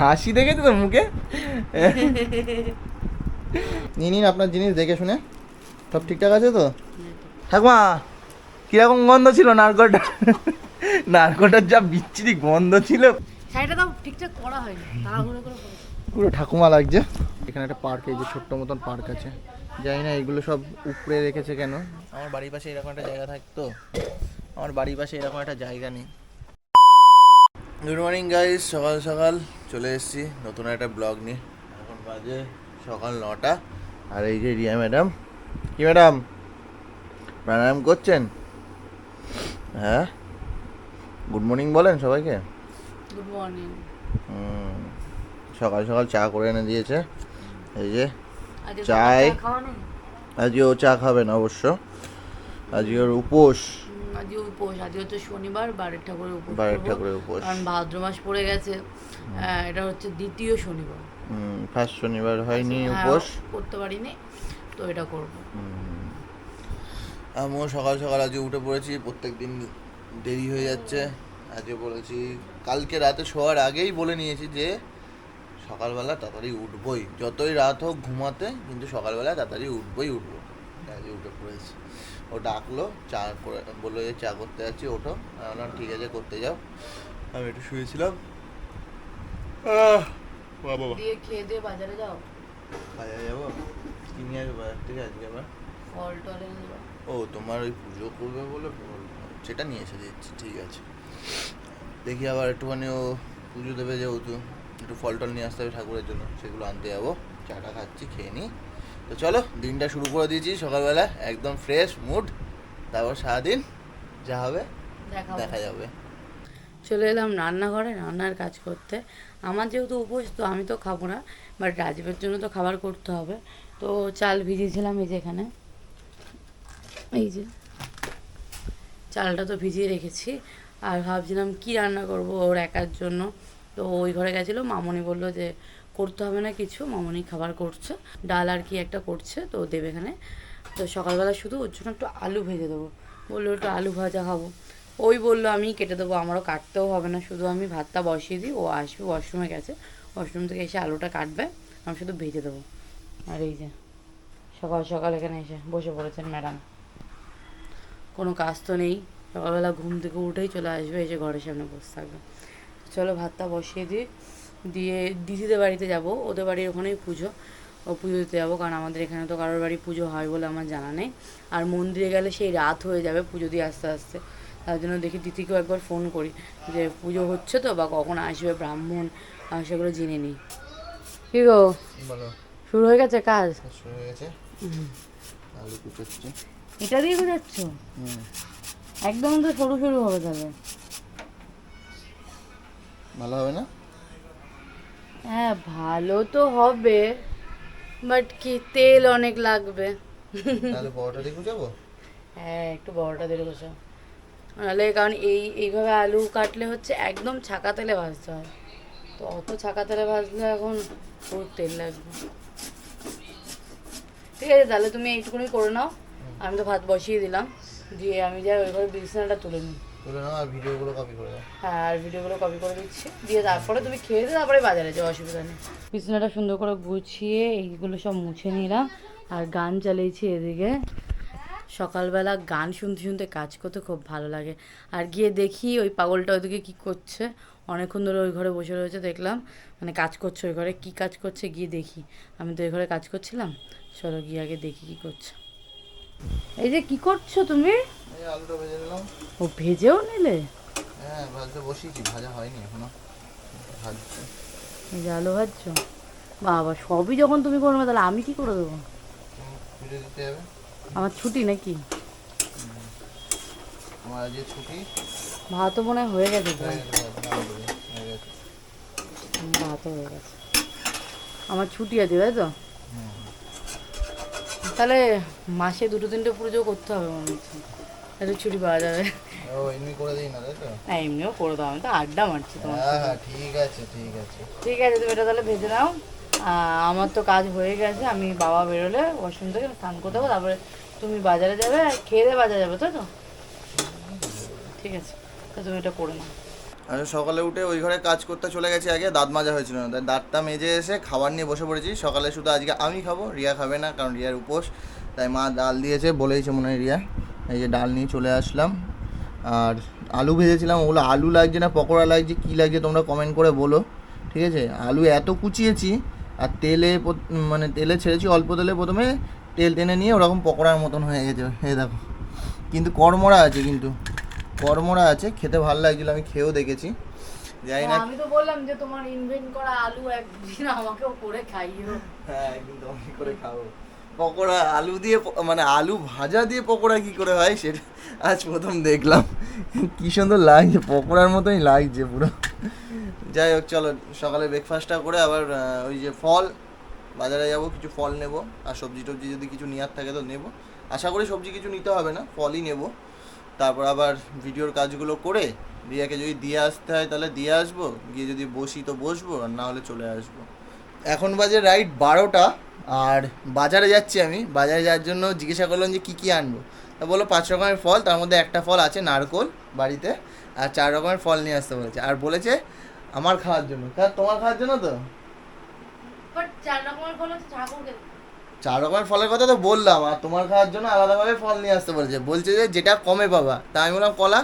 হাসি দেখেছ তো মুখে? নিয়ে নিন আপনার জিনিস দেখে শুনে। সব ঠিকঠাক আছে তো? ঠাকুমা কীরকম গন্ধ ছিল নারকলটা? নারকলটার যা বিচ্ছিরি গন্ধ ছিল। শাড়িটা তাও ঠিকঠাক করা হয়নি তাড়াহুড়ো করে পুরো ঠাকুমা লাগছে। এখানে একটা পার্ক এই যে ছোট্ট মতন পার্ক আছে। জানি না এগুলো সব উপরে রেখেছে কেন। আমার বাড়ির পাশে এরকম একটা জায়গা থাকতো আমার বাড়ির পাশে এরকম একটা জায়গা নেই। গুড মর্নিং গাইস সকাল সকাল। চলে এসেছি নতুন একটা ব্লগ নিয়ে। এখন বাজে সকাল নটা। আর এই যে রিয়া ম্যাডাম। কি ম্যাডাম? প্রাণায়াম করছেন? হ্যাঁ? গুড মর্নিং বলেন সবাইকে। Good morning. হুম, সকাল সকাল চা করে এনে দিয়েছে। এই যে চায়। আজকে ও চা খাবেন অবশ্য। আজকে ওর উপোস। আজকে উপোস আজকে হচ্ছে শনিবার বারের ঠাকুরের উপোস বারের ঠাকুরের উপোস। কারণ ভাদ্র মাস পড়ে গেছে এটা হচ্ছে দ্বিতীয় শনিবার। ফার্স্ট শনিবার হয়নি হ্যাঁ, উপোস। করতে পারিনি তো এটা করব। আমিও সকাল সকাল আজকে উঠে পড়েছি প্রত্যেক দিন দেরি হয়ে যাচ্ছে। আজকে বলেছি কালকে রাতে শোয়ার আগেই বলে নিয়েছি যে সকালবেলা তাড়াতাড়ি উঠবই। যতই রাত হোক ঘুমাতে কিন্তু সকালবেলা তাড়াতাড়ি উঠবই উঠবো। আজকে উঠে পড়েছি। ও ডাকলো চা করে বলল যে চা করতে যাচ্ছি ওঠো। আমি বললাম ঠিক আছে করতে যাও। আমি একটু শুয়েছিলাম। আহ, বাবা দিয়ে খেয়ে দিয়ে বাজারে যাও। বাজারে যাব? কি নিয়ে আসব বাজার থেকে আজকে আবার? ফল টল ও তোমার ওই পুজো করবে বলে বল- সেটা নিয়ে এসে দিচ্ছি ঠিক আছে। দেখি আবার একটুখানি ও পুজো দেবে যেহেতু একটু ফল টল নিয়ে আসতে হবে ঠাকুরের জন্য সেগুলো আনতে যাব। চাটা খাচ্ছি খেয়ে নিই। তো চলো দিনটা শুরু করে দিয়েছি সকালবেলা একদম ফ্রেশ মুড তারপর সারাদিন যা হবে দেখা যাবে। চলে এলাম রান্নাঘরে রান্নার কাজ করতে। আমার যেহেতু উপোস তো আমি তো খাব না বাট রাজীবের জন্য তো খাবার করতে হবে। তো চাল ভিজিয়েছিলাম এই যে এখানে। এই যে চালটা তো ভিজিয়ে রেখেছি। আর ভাবছিলাম কি রান্না করব ওর একার জন্য। তো ওই ঘরে গেছিল মামনি বলল যে করতে হবে না কিছু, মামনি খাবার করছে, ডাল আর কি একটা করছে, তো দেবে এখানে। তো সকালবেলা শুধু ওর জন্য একটু আলু ভেজে দেবো। বলল একটু আলু ভাজা খাব। ওই বলল, আমি কেটে দেবো, আমারও কাটতেও হবে না, শুধু আমি ভাতটা বসিয়ে দিই, ও আসবে ওয়াশরুমে গেছে ওয়াশরুম থেকে এসে আলুটা কাটবে, আমি শুধু ভেজে দেবো। আর এই যে, সকাল সকাল এখানে এসে বসে পড়েছেন ম্যাডাম। কোনো কাজ তো নেই, সকালবেলা ঘুম থেকে উঠেই চলে আসবে, এসে ঘরের সামনে বসে থাকবে। চলো ভাতটা বসিয়ে দিই। দিয়ে দিদিদের বাড়িতে যাব ওদের বাড়ির ওখানেই পুজো। ও পুজো দিতে যাব কারণ আমাদের এখানে তো কারোর বাড়ি পুজো হয় বলে আমার জানা নেই। আর মন্দিরে গেলে সেই রাত হয়ে যাবে পুজো দিয়ে আস্তে আস্তে। তার জন্য দেখি দিদিকেও একবার ফোন করি যে পুজো হচ্ছে তো বা কখন আসবে ব্রাহ্মণ সেগুলো জেনে নিই। কি গো? বলো। শুরু হয়ে গেছে কাজ? শুরু হয়ে গেছে। এটা দিয়ে যাচ্ছ হুম। একদম তো সরু সরু হবে তাহলে। ভালো হবে না? হ্যাঁ ভালো তো হবে বাট কি তেল অনেক লাগবে। তাহলে পরোটা দিয়ে কুচাবো হ্যাঁ একটু বড়টা দিয়ে বসো নাহলে কারণ এই এইভাবে আলু কাটলে হচ্ছে একদম ছাকা তেলে ভাজতে হয়। তো অত ছাকা তেলে ভাজলে এখন বহুত তেল লাগবে। ঠিক আছে তাহলে তুমি এইটুকুনি করে নাও। আমি তো ভাত বসিয়ে দিলাম। দিয়ে আমি যাই ওইভাবে বিছানাটা তুলে নিই। তুলে নাও আর ভিডিওগুলো কপি করে দাও। হ্যাঁ আর ভিডিওগুলো কপি করে দিচ্ছি। দিয়ে তারপরে তুমি খেয়ে দিয়ে তারপরে বাজারে যাও অসুবিধা নেই। বিছানাটা সুন্দর করে গুছিয়ে এইগুলো সব মুছে নিলাম। আর গান চালিয়েছি এদিকে। সকালবেলা গান শুনতে শুনতে কাজ করতে খুব ভালো লাগে। আর গিয়ে দেখি ওই পাগলটা ওইদিকে কী করছে। অনেকক্ষণ ধরে ওই ঘরে বসে রয়েছে দেখলাম। মানে কাজ করছে ওই ঘরে। কী কাজ করছে গিয়ে দেখি। আমি তো ওই ঘরে কাজ করছিলাম। চলো গিয়ে আগে দেখি কী করছে। এই যে কি করছ তুমি? এই আলুটা ভেজে নিলাম। ও ভেজেও নিলে? হ্যাঁ ভাজতে বসিয়েছি ভাজা হয়নি এখনও। ভাজছি। এই যে আলু ভাজছো? বাবা সবই যখন তুমি করবে তাহলে আমি কি করে দেবো? পুজো দিতে যাবে? আমার ছুটি নাকি? আমার আজকে ছুটি। ভাতও মনে হয় হয়ে গেছে তো? হয়ে গেছে। হুম, ভাতও হয়ে আমার ছুটি আছে তাই তো? তাহলে মাসে দুটো তিনটে পুজো করতে হবে মনে হচ্ছে। একটু ছুটি পাওয়া যাবে। ও এমনি করে দিই না তাই তো? না এমনিও করে দাও আমি তো আড্ডা মারছি তোমার হ্যাঁ হ্যাঁ ঠিক আছে ঠিক আছে। ঠিক আছে তুমি এটা তাহলে ভেজে নাও। আমার তো কাজ হয়ে গেছে আমি বাবা বেরোলে ওয়াশরুম থেকে স্নান করতে হবে তারপরে তুমি বাজারে যাবে আর খেয়ে বাজারে যাবে তাই তো? ঠিক আছে তা তুমি এটা করে নাও। সকালে উঠে ওই ঘরে কাজ করতে চলে গেছি আগে, দাঁত মাজা হয়েছিল না। তাই দাঁতটা মেজে এসে খাবার নিয়ে বসে পড়েছি। সকালে শুধু আজকে আমি খাব, রিয়া খাবে না, কারণ রিয়ার উপোস। তাই মা ডাল দিয়েছে, বলেইছে মনে হয় রিয়া। এই যে ডাল নিয়ে চলে আসলাম। আর আলু ভেজেছিলাম, ওগুলো আলু লাগছে না, পকোড়া লাগছে, কী লাগছে তোমরা কমেন্ট করে বলো। ঠিক আছে? আলু এত কুচিয়েছি, আর তেলে মানে তেলে ছেড়েছি, অল্প তেলে প্রথমে তেল টেনে নিয়ে ওরকম পকোড়ার মতন হয়ে গেছে। এই দেখো। কিন্তু কড়মড়া আছে কিন্তু। কড়মড়া আছে খেতে ভালো লাগছিল আমি খেয়েও দেখেছি। জানি না আমি তো বললাম যে তোমার ইনভেন্ট করা আলু একদিন আমাকেও করে খাইও। হ্যাঁ একদিন তোমাকে করে খাব। পকোড়া আলু দিয়ে মানে আলু ভাজা দিয়ে পকোড়া কি করে হয় সেটা আজ প্রথম দেখলাম। কি সুন্দর লাগছে পকোড়ার মতোই লাগছে পুরো। যাই হোক চলো সকালে ব্রেকফাস্টটা করে আবার ওই যে ফল বাজারে যাব কিছু ফল নেব। আর সবজি টবজি যদি কিছু নেওয়ার থাকে তো নেব। আশা করি সবজি কিছু নিতে হবে না ফলই নেব। তারপর আবার ভিডিওর কাজগুলো করে রিয়াকে যদি দিয়ে আসতে হয় তাহলে দিয়ে আসব, গিয়ে যদি বসি তো বসবো, আর না হলে চলে আসব। এখন বাজে রাইট বারোটা, আর বাজারে যাচ্ছি আমি। বাজারে যাওয়ার জন্য জিজ্ঞাসা করলাম যে কী কী আনব। তা বলল পাঁচ রকমের ফল, তার মধ্যে একটা ফল আছে নারকোল বাড়িতে, আর চার রকমের ফল নিয়ে আসতে বলেছে। আর বলেছে আমার খাওয়ার জন্য। তোমার খাওয়ার জন্য তো? চার রকমের ফল চার রকমের ফলের কথা তো বললাম আর তোমার খাওয়ার জন্য আলাদাভাবে ফল নিয়ে আসতে বলেছে। বলছে যে যেটা কমে পাবা। তা আমি বললাম কলা?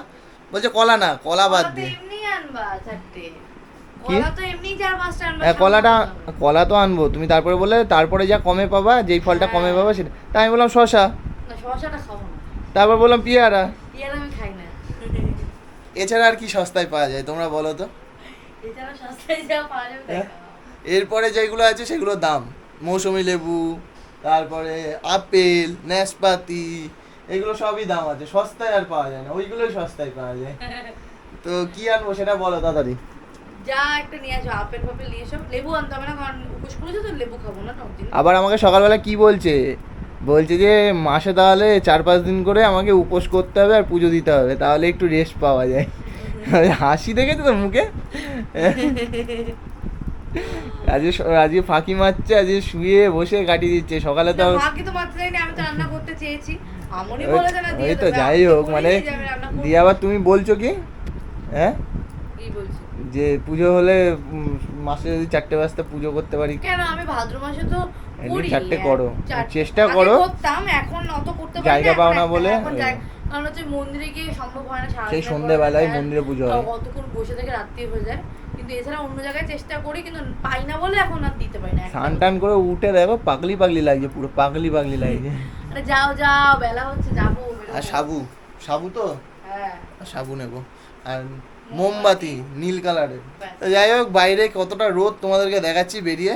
বলছে কলা না কলা বাদ দিয়ে তো হ্যাঁ কলাটা কলা তো আনব। তুমি তারপরে বলে তারপরে যা কমে পাবা যেই ফলটা কমে পাবা সেটা। তাই আমি বললাম শশা তারপর বললাম পিয়ারা। এছাড়া আর কি সস্তায় পাওয়া যায় তোমরা বলো তো? হ্যাঁ? এরপরে যেগুলো আছে সেগুলো দাম। মৌসুমি লেবু তারপরে আপেল নাশপাতি এগুলো সবই দাম আছে। সস্তায় আর পাওয়া যায় না। ওইগুলোই সস্তায় পাওয়া যায়। তো কি আনব সেটা বলো তাড়াতাড়ি। যা একটা নিয়ে আসো আপেল ফাপেল নিয়ে এসো। লেবু আনতে হবে না কারণ উপোস করেছ তো লেবু খাব না টক জিনিস। আবার আমাকে সকালবেলা কি বলছে? বলছে যে মাসে তাহলে চার পাঁচ দিন করে আমাকে উপোস করতে হবে আর পুজো দিতে হবে তাহলে একটু রেস্ট পাওয়া যায়। হাসি দেখেছ তো মুখে? আজকে আজকে ফাঁকি মারছে আজকে শুয়ে বসে কাটিয়ে দিচ্ছে। সকালে তো মাকে তো যায়নি আমি তো রান্না করতে চেয়েছি। আমনি না দিয়ে তো যাই হোক মানে। দিয়ে আবার তুমি বলছো কি? হ্যাঁ? কি বলছি? যে পুজো হলে মাসে যদি চারটে বাজতে পুজো করতে পারি। কেন আমি ভাদ্র মাসে তো করি। চারটে করো। চেষ্টা করো। করতাম এখন অত করতে পারি জায়গা পাও না বলে, কারণ হচ্ছে মন্দিরে গিয়ে সম্ভব হয় না সেই সন্ধ্যেবেলায় মন্দিরে পুজো হয়। কতক্ষণ বসে থেকে রাত্রি হয়ে যায়। কিন্তু এছাড়া অন্য জায়গায় চেষ্টা করি কিন্তু পাই না বলে এখন আর দিতে পারি না স্নান টান করে উঠে দেখো পাগলি পাগলি লাগছে পুরো পাগলি পাগলি লাগছে। আরে যাও যাও বেলা হচ্ছে যাব আর সাবু সাবু তো? হ্যাঁ। সাবু নেব। আর মোমবাতি নীল কালারের। তো যাই হোক বাইরে কতটা রোদ তোমাদেরকে দেখাচ্ছি বেরিয়ে।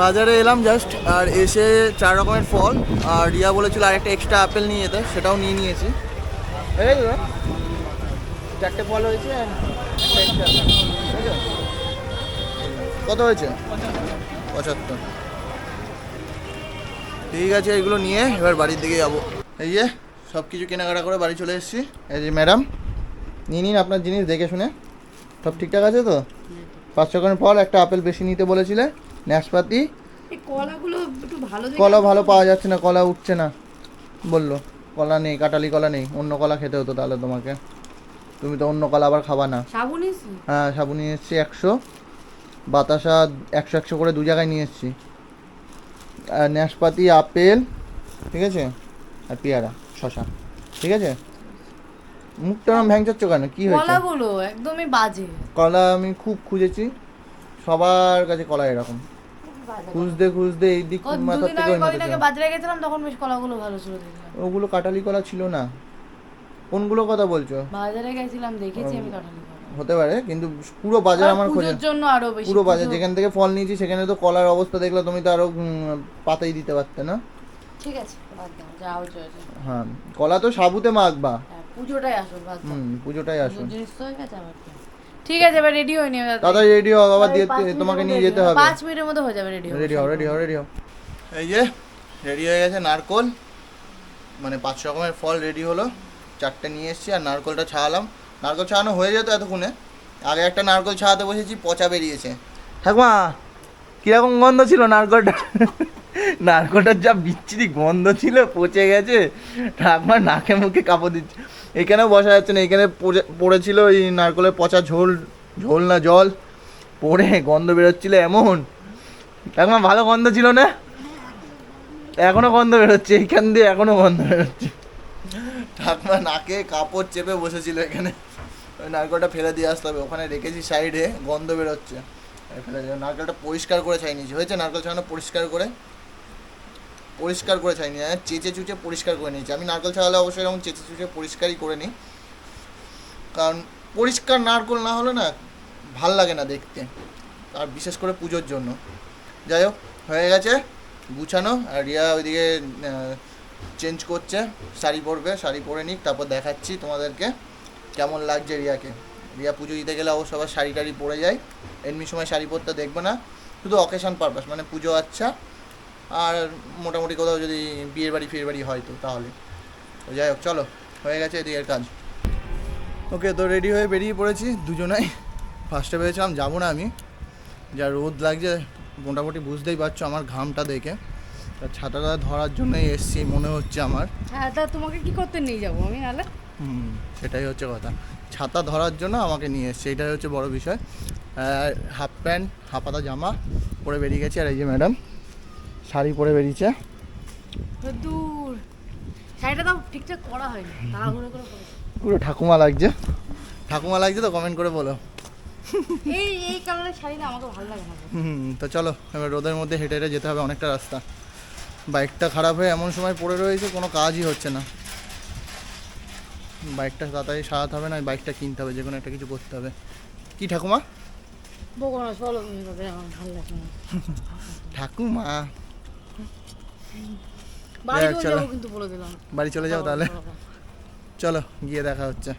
বাজারে এলাম জাস্ট আর এসে চার রকমের ফল। আর রিয়া বলেছিল আরেকটা এক্সট্রা আপেল নিয়ে যেতে সেটাও নিয়ে নিয়েছি। চারটে ফল হয়েছে? কত হয়েছে? পঁচাত্তর। ঠিক আছে এগুলো নিয়ে এবার বাড়ির দিকে যাব। এই যে সব কিছু কেনাকাটা করে বাড়ি চলে এসেছি। এই যে ম্যাডাম নিয়ে নিন আপনার জিনিস দেখে শুনে। সব ঠিকঠাক আছে তো? পাঁচ রকমের ফল একটা আপেল বেশি নিতে বলেছিলে ন্যাসপাতি। কলাগুলো একটু ভালো কলা ভালো পাওয়া যাচ্ছে না কলা উঠছে না। বলল কলা নেই কাটালি কলা নেই অন্য কলা খেতে হতো তাহলে তোমাকে। তুমি তো অন্য কলা আবার খাবা না। সাবু হ্যাঁ সাবু নিয়ে এসেছি একশো। বাতাসা একশো একশো করে দু জায়গায় নিয়ে এসেছি। আর নাশপাতি আপেল ঠিক আছে? আর পেয়ারা শশা ঠিক আছে? মুখটা নাম ভ্যাংচাচ্ছ কেন? কি হয়েছে? কলাগুলো একদমই বাজে। কলা আমি খুব খুঁজেছি। সবার কাছে কলা এরকম। খুঁজতে খুঁজতে এই দিক থেকে ওই মাথা থেকে। বাজারে গেছিলাম তখন বেশ কলাগুলো ভালো ছিল ওগুলো কাটালি কলা ছিল না। কোনগুলো কথা বলছো? বাজারে গেছিলাম দেখেছি আমি কলা। হতে পারে কিন্তু পুরো বাজার আমার খোঁজে। পুজোর জন্য আরও বেশি পুরো বাজার যেখান থেকে ফল নিয়েছি সেখানে তো কলার অবস্থা দেখলে তুমি তো আরও পাতাই দিতে পারতে না? ঠিক আছে বাদ দাও যা হচ্ছে হয়েছে। হ্যাঁ কলা তো সাবুতে মাখবা। হ্যাঁ, পুজোটাই আসল হুম পুজোটাই আসো পুজোর জিনিস তো হয়ে গেছে আবার কি। ঠিক আছে এবার রেডি হয়ে নিও দাদা। রেডি হও আবার দিয়ে তোমাকে নিয়ে যেতে হবে। পাঁচ মিনিটের মধ্যে হয়ে যাবে রেডি রেডি হও রেডি হও রেডি হও। এই যে রেডি হয়ে গেছে নারকোল। মানে পাঁচ রকমের ফল রেডি হলো। চারটে নিয়ে এসেছি আর নারকোলটা ছাড়ালাম। নারকোল ছাড়ানো হয়ে যেত এতক্ষণে। আগে একটা নারকোল ছাড়াতে বসেছি, পচা বেরিয়েছে। ঠাকুমা, কীরকম গন্ধ ছিল নারকোলটা? নারকোলটার যা বিচ্ছিরি গন্ধ ছিল, পচে গেছে। ঠাকুমা নাকে মুখে কাপড় দিচ্ছে। এখানে বসা যাচ্ছে না, এখানে পড়ে- পড়েছিল ওই নারকলের পচা ঝোল ঝোল না জল। পড়ে গন্ধ বেরোচ্ছিল এমন। এখন ভালো গন্ধ ছিল না? এখনও গন্ধ বেরোচ্ছে, এইখান দিয়ে এখনও গন্ধ বেরোচ্ছে। ঠাকুমা নাকে কাপড় চেপে বসেছিল এখানে। ওই নারকেলটা ফেলে দিয়ে আসতে হবে। ওখানে রেখেছি সাইডে, গন্ধ বেরোচ্ছে। ফেলে দিয়ে নারকেলটা পরিষ্কার করে ছাই নিয়েছি হয়েছে নারকেল ছাড়ানো পরিষ্কার করে? পরিষ্কার করে ছাই নিয়ে চেঁচে চুচে পরিষ্কার করে নিয়েছি। আমি নারকেল ছাড়ালে অবশ্যই এরকম চেঁচে চুচে পরিষ্কারই করে নিই। কারণ পরিষ্কার নারকেল না হলে না ভালো লাগে না দেখতে। আর বিশেষ করে পুজোর জন্য। যাই হোক, হয়ে গেছে। গুছানো। আর রিয়া ওইদিকে চেঞ্জ করছে, শাড়ি পরবে, শাড়ি পরে নিক, তারপর দেখাচ্ছি তোমাদেরকে কেমন লাগছে রিয়াকে। রিয়া পুজো দিতে গেলে অবশ্য আবার শাড়ি টাড়ি পরে যায়, এমনি সময় শাড়ি পরতে দেখবে না, শুধু অকেশন পারপাস মানে পুজো আচ্ছা আর মোটামুটি কোথাও যদি বিয়ের বাড়ি ফিয়ের বাড়ি হয় তো তাহলে। তো যাই হোক, চলো, হয়ে গেছে এদিকের কাজ। ওকে, তো রেডি হয়ে বেরিয়ে পড়েছি দুজনাই। ফার্স্টে ভেবেছিলাম যাব না আমি। যা রোদ লাগছে, মোটামুটি বুঝতেই পারছ আমার ঘামটা দেখে। তা ছাতাটা ধরার জন্যই এসছি মনে হচ্ছে আমার। হ্যাঁ তা তোমাকে কি করতে নিয়ে যাব আমি নাহলে? হুম সেটাই হচ্ছে কথা। ছাতা ধরার জন্য আমাকে নিয়ে এসছে এটাই হচ্ছে বড় বিষয়। হাফ প্যান্ট হাফাতা জামা পরে বেরিয়ে গেছে আর এই যে ম্যাডাম শাড়ি পরে বেরিয়েছে। দূর। শাড়িটা তো ঠিকঠাক করা হয়নি তাড়াহুড়ো করে। পুরো ঠাকুমা লাগছে। ঠাকুমা লাগছে তো কমেন্ট করে বলো। এই এই কালারের শাড়িটা আমাকে ভালো লাগে না। হুম তো চলো এবার রোদের মধ্যে হেঁটে হেঁটে যেতে হবে অনেকটা রাস্তা। বাইকটা খারাপ হয়ে এমন সময় পড়ে রয়েছে কোনো কাজই হচ্ছে না। বাইকটা তাড়াতাড়ি সারাতে হবে না বাইকটা কিনতে হবে যে কোনো একটা কিছু করতে হবে। কি ঠাকুমা? ঠাকুমা। বাড়ি চলে যাও তাহলে। চলো, গিয়ে দেখা হচ্ছে।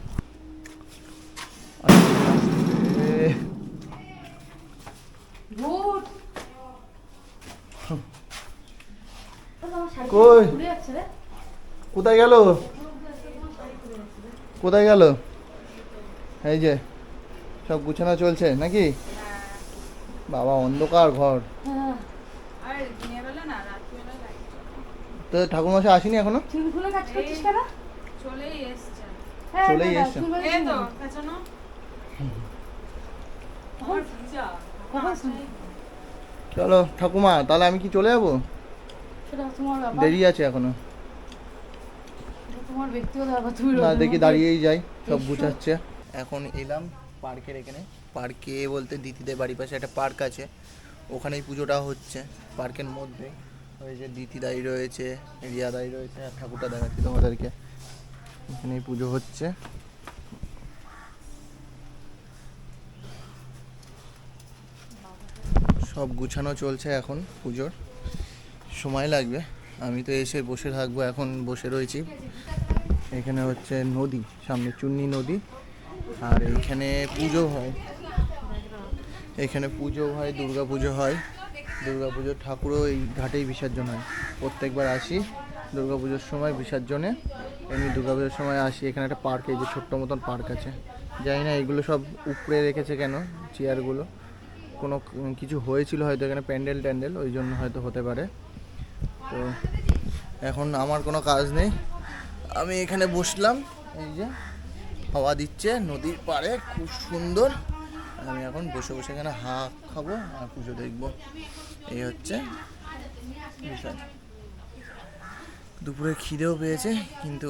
শাড়ি কই? কোথায় গেল কোথায় গেল এই যে সব গুছানো চলছে নাকি বাবা অন্ধকার ঘর হ্যাঁ তো ঠাকুরমশাই আসেনি এখনও চলেই এসছে হ্যাঁ, চলেই? চলো ঠাকুমা তাহলে আমি কি চলে যাব সেটা তোমার ব্যাপার। দেরি আছে এখনও। তোমার ব্যক্তিগত ব্যাপার তুমি না দেখি দাঁড়িয়েই যাই সব গুছাচ্ছে। এখন এলাম পার্কের এখানে। পার্কে বলতে দিদিদের বাড়ির পাশে একটা পার্ক আছে। ওখানেই পুজোটা হচ্ছে পার্কের মধ্যে। ওই যে দিদি দাঁড়িয়ে রয়েছে রিয়া দাঁড়িয়ে রয়েছে আর ঠাকুরটা দেখাচ্ছি তোমাদেরকে। এখানেই পুজো হচ্ছে। সব গুছানো চলছে এখন পুজোর। সময় লাগবে। আমি তো এসে বসে থাকব, এখন বসে রয়েছি। এখানে হচ্ছে নদী, সামনে চুন্নি নদী, আর এইখানে পুজো হয়। এখানে পুজো হয়, দুর্গা পুজো হয়। দুর্গা পুজোর ঠাকুরও এই ঘাটেই বিসর্জন হয়। প্রত্যেকবার আসি দুর্গা পুজোর সময় বিসর্জনে। এমনি দুর্গা পুজোর সময় আসি। এখানে একটা পার্ক, এই যে ছোট্ট মতন পার্ক আছে। জানি না, এগুলো সব উপরে রেখেছে কেন চেয়ারগুলো? কোনো কিছু হয়েছিল হয়তো এখানে প্যান্ডেল ট্যান্ডেল, ওই জন্য হয়তো হতে পারে। তো এখন আমার কোনো কাজ নেই। আমি এখানে বসলাম, এই যে হাওয়া দিচ্ছে নদীর পাড়ে, খুব সুন্দর। আমি এখন বসে বসে এখানে হা খাব আর পুজো দেখব। এই হচ্ছে দুপুরে খিদেও পেয়েছে, কিন্তু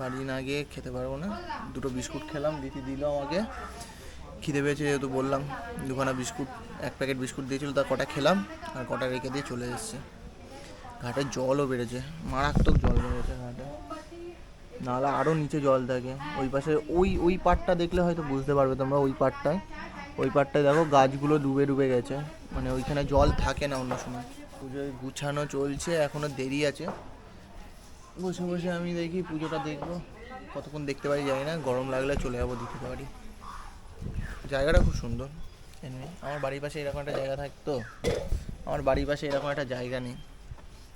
বাড়ি না গিয়ে খেতে পারব না। দুটো বিস্কুট খেলাম, দিদি দিল আমাকে। খিদে পেয়েছে যেহেতু বললাম, দুখানা বিস্কুট, এক প্যাকেট বিস্কুট দিয়েছিল, তা কটা খেলাম আর কটা রেখে দিয়ে চলে এসেছে। ঘাটে জলও বেড়েছে, মারাত্মক জল বেড়েছে ঘাটে। নাহলে আরও নিচে জল থাকে। ওই পাশে, ওই ওই পাটটা দেখলে হয়তো বুঝতে পারবে তোমরা ওই পাটটায় ওই পাটটায় দেখো গাছগুলো ডুবে ডুবে গেছে। মানে ওইখানে জল থাকে না অন্য সময়। পুজোয় গুছানো চলছে, এখনও দেরি আছে। বসে বসে আমি দেখি, পুজোটা দেখব। কতক্ষণ দেখতে পারি জানি না, গরম লাগলে চলে যাব দিতে পারি জায়গাটা খুব সুন্দর। এমনি আমার বাড়ির পাশে এরকম একটা জায়গা থাকতো। আমার বাড়ির পাশে এরকম একটা জায়গা নেই।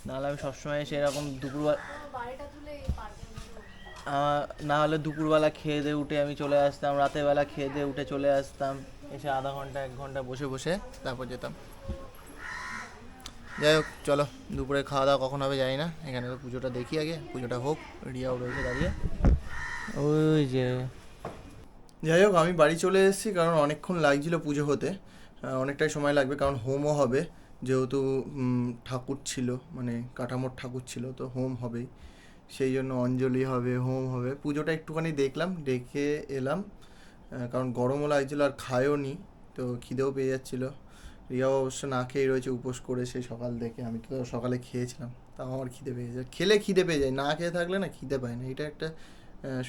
নাহলে আমি সবসময় এসে এরকম দুপুরবেলা না হলে দুপুরবেলা খেয়ে দিয়ে উঠে আমি চলে আসতাম রাতের বেলা খেয়ে দিয়ে উঠে চলে আসতাম। এসে আধা ঘণ্টা এক ঘণ্টা বসে বসে তারপর যেতাম। যাই হোক চলো দুপুরে খাওয়া দাওয়া কখন হবে জানি না। এখানে তো পুজোটা দেখি আগে পুজোটা হোক রিয়াও রয়েছে দাঁড়িয়ে। ওই যে যাই হোক আমি বাড়ি চলে এসেছি কারণ অনেকক্ষণ লাগছিল পুজো হতে। অনেকটাই সময় লাগবে কারণ হোমও হবে। যেহেতু ঠাকুর ছিল মানে কাঠামোর ঠাকুর ছিল, তো হোম হবেই। সেই জন্য অঞ্জলি হবে, হোম হবে। পুজোটা একটুখানি দেখলাম, দেখে এলাম কারণ গরমও লাগছিল আর খায়ও নি, তো খিদেও পেয়ে যাচ্ছিল। রিয়াও অবশ্য না খেয়ে রয়েছে, উপোস করে সেই সকাল দেখে। আমি তো সকালে খেয়েছিলাম, তাও আমার খিদে পেয়ে যায়। খেলে খিদে পেয়ে যায়, না খেয়ে থাকলে না খিদে পায় না। এটা একটা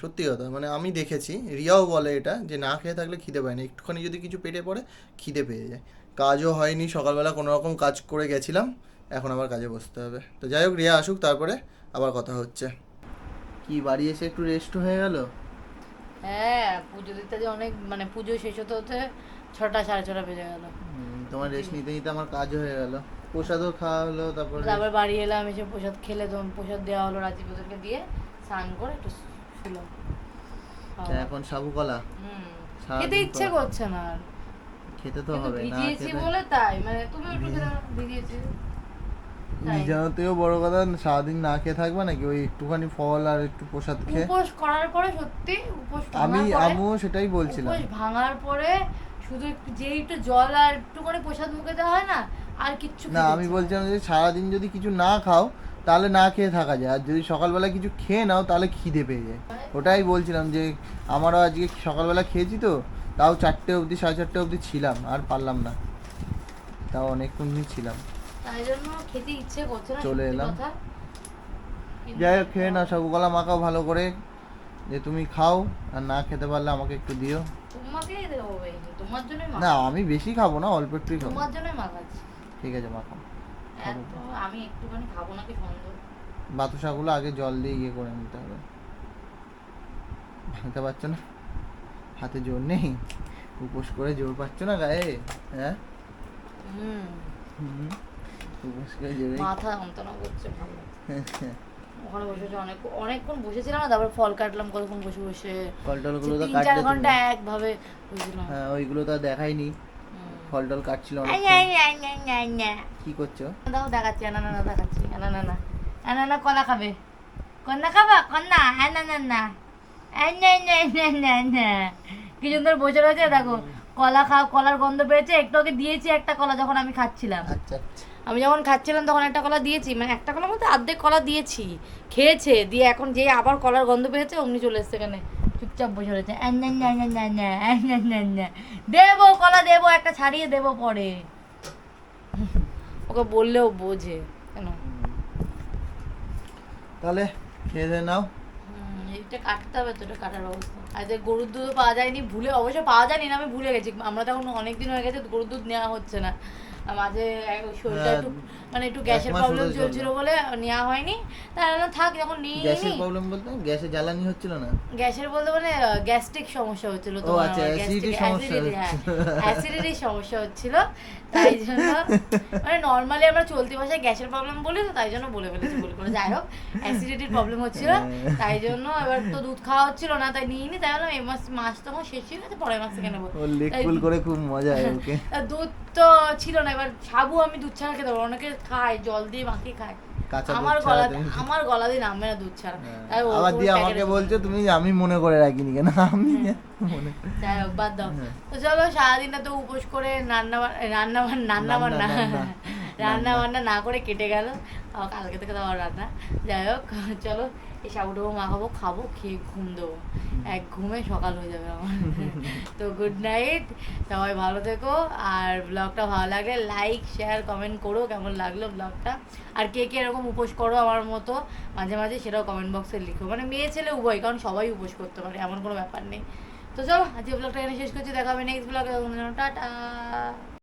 সত্যি কথা। মানে আমি দেখেছি, রিয়াও বলে এটা, যে না খেয়ে থাকলে খিদে পায় না। একটুখানি যদি কিছু পেটে পড়ে, খিদে পেয়ে যায়। কাজও হয়নি সকালবেলা কোনো রকম কাজ করে গেছিলাম এখন আবার কাজে বসতে হবে। তো যাই হোক রিয়া আসুক তারপরে আবার কথা হচ্ছে। কি বাড়ি এসে একটু রেস্ট হয়ে গেল? হ্যাঁ পুজো দিতে যে অনেক মানে পুজো শেষ হতে হতে ছটা সাড়ে ছটা বেজে গেল। তোমার রেস্ট নিতে নিতে আমার কাজ হয়ে গেল। প্রসাদও খাওয়া হলো তারপরে তারপর বাড়ি এলাম এসে প্রসাদ খেলে তো প্রসাদ দেওয়া হলো রাজীব ওদেরকে দিয়ে স্নান করে একটু এখন সাবু কলা? খেতে ইচ্ছে করছে না আর। খেতে তো হবে না ভিজিয়েছি বলে তাই মানে তুমি একটু ভিজিয়েছি। ভিজানোতেও বড় কথা সারাদিন না খেয়ে থাকবে নাকি? ওই একটুখানি ফল আর একটু প্রসাদ খেয়ে? উপোস করার পরে সত্যি উপোস আমি আমিও সেটাই বলছিলাম। উপোস ভাঙার পরে শুধু একটু একটু জল আর একটু করে প্রসাদ মুখে দেওয়া হয় না আর কিচ্ছু না আমি বলছিলাম যে সারাদিন যদি কিছু না খাও তাহলে না খেয়ে থাকা যায়। আর যদি সকালবেলা কিছু খেয়ে নাও তাহলে খিদে পেয়ে যায়। ওটাই বলছিলাম যে আমারও আজকে সকালবেলা খেয়েছি তো তাও চারটে অবধি সাড়ে চারটে অবধি ছিলাম আর পারলাম না। তাও অনেকক্ষণ দিন ছিলাম। তাই জন্য খেতে ইচ্ছে করছে না চলে এলাম। যাই হোক খেয়ে না সবগুলা মাখাও ভালো করে। যে তুমি খাও আর না খেতে পারলে আমাকে একটু দিও। দেবো তোমার না আমি বেশি খাব না অল্প একটুই খাব। তোমার জন্যই মাখাচ্ছি। ঠিক আছে মাখাও। এত আমি একটুখানি খাব নাকি সন্দেহ বাতুসাগুলো আগে জল দিয়ে ইয়ে করে নিতে হবে। ভাঙতে পারছ না? হাতে জোর নেই? উপোস করে জোর পাচ্ছ না গায়ে? হ্যাঁ। উপোস করে জোরে। মাথা যন্ত্রণা করছে ভালো। ওখানে বসে অনেক অনেকক্ষণ বসেছিলাম না তারপর ফল কাটলাম কতক্ষণ বসে বসে। ফল টলগুলো তো চার ঘণ্টা একভাবে বসেছিলাম। হ্যাঁ ওইগুলো তো দেখাইনি। ফল টল কাটছিল। কি করছ? দাও দেখাচ্ছি না না দেখাচ্ছি না না না না না কলা খাবে। কন্যা খাবা? কন্যা? হ্যাঁ না, না, না। কি সুন্দর বসে রয়েছে দেখো কলা খাও কলার গন্ধ পেয়েছে একটু ওকে দিয়েছি একটা কলা যখন আমি খাচ্ছিলাম। আচ্ছা আচ্ছা। আমি যখন খাচ্ছিলাম তখন একটা কলা দিয়েছি মানে একটা কলা বলতে অর্ধেক কলা দিয়েছি খেয়েছে দিয়ে এখন যে আবার কলার গন্ধ পেয়েছে অমনি চলে এসছে এখানে। চুপচাপ বসে রয়েছে। দেবো কলা দেবো একটা ছাড়িয়ে দেবো পরে। ওকে বললেও বোঝে কেন? তাহলে খেয়ে নাও। হুম, এইটা কাটতে হবে তো এটা কাটার ব্যবস্থা। আর যে গরুর দুধ পাওয়া যায়নি ভুলে অবশ্য পাওয়া যায়নি না আমি ভুলে গেছি। আমরা তখন অনেক দিন হয়ে গেছে গরুর দুধ নেওয়া হচ্ছে না। মাঝে শরীরটা হ্যাঁ, একটু মানে একটু গ্যাসের প্রবলেম চলছিল বলে নেওয়া হয়নি। তাই আমি থাক যখন নিয়ে গ্যাসের প্রবলেম বলতে গ্যাসে জ্বালানি হচ্ছিল না? গ্যাসের বলতে মানে গ্যাস্ট্রিক সমস্যা হচ্ছিল ও আচ্ছা, অ্যাসিডিটির সমস্যা হচ্ছিল। তাই জন্য। মানে নর্মালি আমরা চলতি ভাষায় গ্যাসের প্রবলেম বলি তো তাই জন্য বলে ফেলেছি ভুল করে। যাই হোক অ্যাসিডিটির প্রবলেম হচ্ছিল হ্যাঁ। তাই জন্য এবার তো দুধ খাওয়া হচ্ছিল না তাই নিয়ে নি তাই বললাম এই মাস মাস তখন শেষ ছিল তো পরের মাস থেকে নেব। পুল করে খুব মজা হয় ওকে। দুধ তো ছিল না এবার সাবু আমি দুধ ছাড়া খেতে পারব অনেকে খায় জল দিয়ে মাখিয়ে খায়। কাঁচা আমার গলা আমার গলা দিয়ে নামবে না দুধ ছাড়া। আবার দিয়ে আমাকে বলছো তুমি আমি মনে করে রাখিনি কেন? আমি মনে যাই হোক বাদ দাও। হ্যাঁ। তো চলো সারাদিনটা তো উপোস করে রান্না রান্না বান্না- রান্না বান্না রান্না, রান্না বান্না না করে কেটে গেল। কালকে থেকে তো আবার রান্না। যাই হোক চলো এই সাবুটাবু মাখাবো খাব খাব খেয়ে ঘুম দেবো। এক ঘুমে সকাল হয়ে যাবে আমার। তো গুড নাইট সবাই ভালো থেকো। আর ব্লগটা ভালো লাগলে লাইক শেয়ার কমেন্ট করো কেমন লাগল ব্লগটা আর কে কে এরকম উপোস করো আমার মতো মাঝে মাঝে সেটাও কমেন্ট বক্সে লিখো। মানে মেয়ে ছেলে উভয় কারণ সবাই উপোস করতে পারে এমন কোনো ব্যাপার নেই। তো চলো আজকে ব্লগটা এখানে শেষ করছি দেখা হবে নেক্সট ব্লগে টাটা।